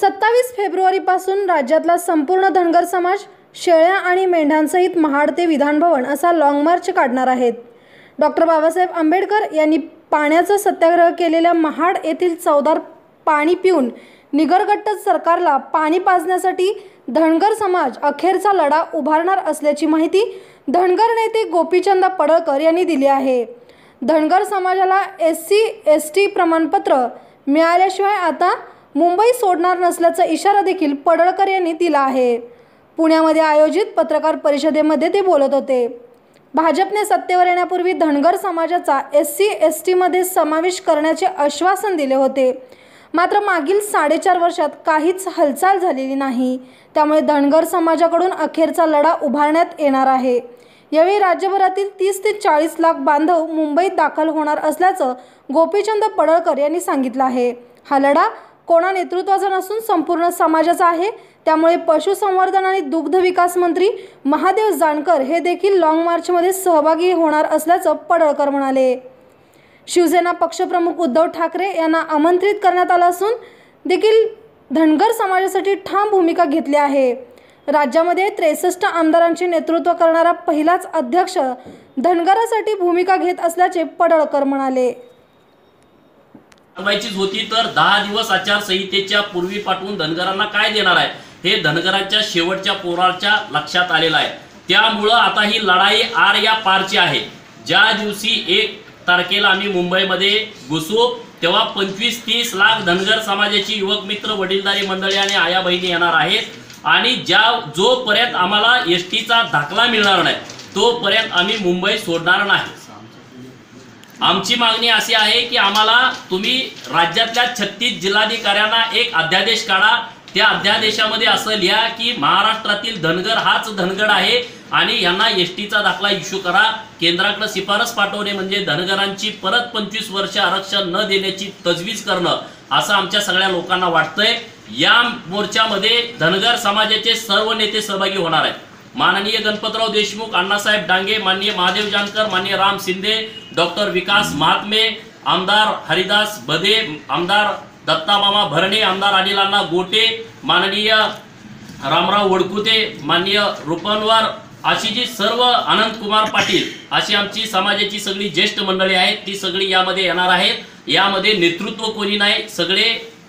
सत्तावीस फेब्रुवारीपासून राज्यातला संपूर्ण धनगर समाज शेळ्या आणि मेंढ्यांसहित महाड ते विधानभवन असा लाँग मार्च काढणार आहेत. डॉक्टर बाबासाहेब आंबेडकर यांनी पाण्याचा सत्याग्रह केलेल्या महाड येथील चवदार पाणी पिऊन निगरगट्ट सरकारला पाणी पाजण्यासाठी धनगर समाज अखेरचा लढा उभारणार असल्याची माहिती धनगर नेते गोपीचंद पडळकर यांनी दिली आहे. धनगर समाजाला एस सी एस टी प्रमाणपत्र मिळाल्याशिवाय आता मुंबई सोडणार नसल्याचा इशारा देखील पडळकर यांनी दिला आहे. पुण्यामध्ये आयोजित पत्रकार परिषदेमध्ये ते बोलत होते. भाजपने सत्तेवर येण्यापूर्वी धनगर समाजाचा एस सी एस टीमध्ये समावेश करण्याचे आश्वासन दिले होते. मात्र मागील साडेचार वर्षात काहीच हालचाल झालेली नाही. त्यामुळे धनगर समाजाकडून अखेरचा लढा उभारण्यात येणार आहे. यावेळी राज्यभरातील तीस ते चाळीस लाख बांधव मुंबईत दाखल होणार असल्याचं गोपीचंद पडळकर यांनी सांगितलं आहे. हा लढा कोणा नेतृत्वाचा नसून संपूर्ण समाजाचा आहे. त्यामुळे पशुसंवर्धन आणि दुग्ध विकास मंत्री महादेव जानकर हे देखील लाँग मार्चमध्ये सहभागी होणार असल्याचं पडळकर म्हणाले. शिवसेना पक्षप्रमुख उद्धव ठाकरे यांना आमंत्रित करण्यात आलं असून देखील धनगर समाजासाठी ठाम भूमिका घेतली आहे. राज्यामध्ये त्रेसष्ट आमदारांचे नेतृत्व करणारा पहिलाच अध्यक्ष धनगरासाठी भूमिका घेत असल्याचे पडळकर म्हणाले. कारवाईचीच होती तर दहा दिवस आचारसंहितेच्या पूर्वी पाठवून धनगरांना काय देणार आहे? हे धनगरांच्या शेवटच्या पोराच्या लक्षात आलेलं आहे. त्यामुळं आता ही लढाई आर या पारची आहे. ज्या दिवशी एक तारखेला आम्ही मुंबईमध्ये घुसू तेव्हा पंचवीस तीस लाख धनगर समाजाची युवक मित्र वडीलधारी मंडळी आणि आया बहिणी येणार आहेत. आणि ज्या जोपर्यंत आम्हाला एस टीचा दाखला मिळणार नाही तोपर्यंत आम्ही मुंबई सोडणार नाही. आमची मागणी अशी आहे की आम्हाला तुम्ही राज्यातल्या छत्तीस जिल्हाधिकाऱ्यांना एक अध्यादेश काढा. त्या अध्यादेशामध्ये असं लिहा की महाराष्ट्रातील धनगर हाच धनगड आहे आणि यांना एस टीचा दाखला इश्यू करा. केंद्राकडे शिफारस पाठवणे म्हणजे धनगरांची परत पंचवीस वर्ष आरक्षण न देण्याची तजवीज करणं असं आमच्या सगळ्या लोकांना वाटतंय. या मोर्चामध्ये धनगर समाजाचे सर्व नेते सहभागी होणार आहेत. माननीय गणपतराव देशमुख अण्णासाहेब डांगे माननीय महादेव जानकर माननीय राम शिंदे डॉक्टर विकास महात्मे आमदार हरिदास बदे आमदार दत्तामामा भरणे आमदार अनिलांना गोटे माननीय रामराव वडकुते माननीय रुपनवार अशी जी सर्व अनंतकुमार पाटील अशी आमची समाजाची सगळी ज्येष्ठ मंडळी आहेत. ती सगळी यामध्ये येणार आहेत. यामध्ये नेतृत्व कोणी नाही. सगळे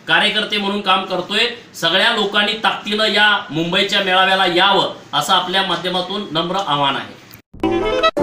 कार्यकर्ते म्हणून काम करतोय. सगळ्या लोकांनी ताकदीनं या मुंबईच्या मेळाव्याला यावं असं आपल्या माध्यमातून नम्र आव्हान आहे.